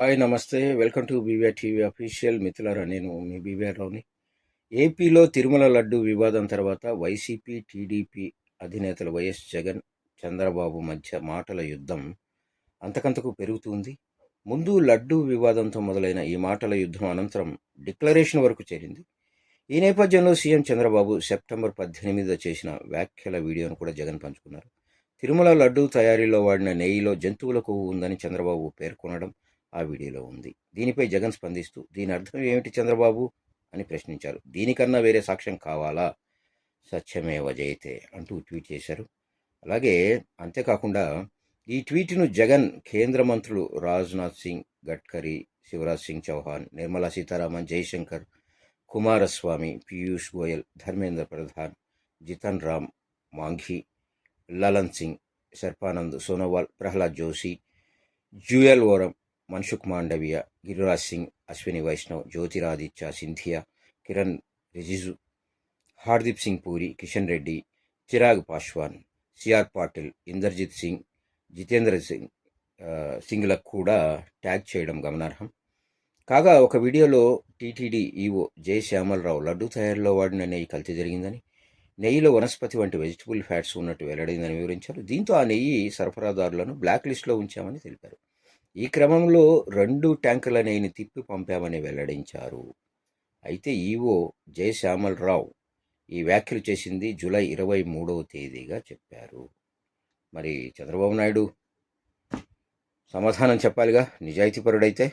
Hi namaste. Welcome to BVR TV official మిథులారా నేను మీ BVR రావుని. ఏపీలో తిరుమల లడ్డు వివాదం తర్వాత వైసీపీ టీడీపీ అధినేతలు వైఎస్ జగన్ చంద్రబాబు మధ్య మాటల యుద్ధం అంతకంతకు పెరుగుతుంది. ముందు లడ్డు వివాదంతో మొదలైన ఈ మాటల యుద్ధం అనంతరం డిక్లరేషన్ వరకు చేరింది. ఈ నేపథ్యంలో సీఎం చంద్రబాబు సెప్టెంబర్ పద్దెనిమిదిలో చేసిన వ్యాఖ్యల వీడియోను కూడా జగన్ పంచుకున్నారు. తిరుమల లడ్డు తయారీలో వాడిన నెయ్యిలో జంతువుల కొవ్వు ఉందని చంద్రబాబు పేర్కొనడం ఆ వీడియోలో ఉంది. దీనిపై జగన్ స్పందిస్తూ దీని అర్థం ఏమిటి చంద్రబాబు? అని ప్రశ్నించారు. దీనికన్నా వేరే సాక్ష్యం కావాలా? సత్యమేవ జయతే అంటూ ట్వీట్ చేశారు. అలాగే అంతేకాకుండా ఈ ట్వీట్ను జగన్ కేంద్ర మంత్రులు రాజ్నాథ్ సింగ్ గడ్కరీ శివరాజ్ సింగ్ చౌహాన్ నిర్మలా సీతారామన్ జైశంకర్ కుమారస్వామి పీయూష్ గోయల్ ధర్మేంద్ర ప్రధాన్ జితన్ రామ్ మాంఘీ లలన్ సింగ్ శర్పానంద్ సోనోవాల్ ప్రహ్లాద్ జోషి జ్యూయల్ ఓరం మన్సుఖ్ మాండవియ గిరిరాజ్ సింగ్ అశ్విని వైష్ణవ్ జ్యోతిరాదిత్య సింధియా కిరణ్ రిజిజు హార్దీప్ సింగ్ పూరి కిషన్ రెడ్డి చిరాగ్ పాశ్వాన్ సిఆర్ పాటిల్ ఇందర్జిత్ సింగ్ జితేంద్ర సింగ్ సింగ్లకు కూడా ట్యాగ్ చేయడం గమనార్హం. కాగా ఒక వీడియోలో TTD EO J Shyamala Rao laddu తయారీలో వాడిన నెయ్యి కల్తీ జరిగిందని నెయ్యిలో వనస్పతి వంటి వెజిటబుల్ ఫ్యాట్స్ ఉన్నట్టు వెల్లడైందని వివరించారు. దీంతో ఆ నెయ్యి సరఫరాదారులను బ్లాక్ లిస్టులో ఉంచామని తెలిపారు. ఈ క్రమంలో రెండు ట్యాంకుల నెయ్యిని తిప్పి పంపామని వెల్లడించారు. అయితే ఈవో జయశ్యామలరావు ఈ వ్యాఖ్యలు చేసింది జూలై ఇరవై మూడవ తేదీగా చెప్పారు. మరి చంద్రబాబు నాయుడు సమాధానం చెప్పాలిగా? నిజాయితీపరుడైతే?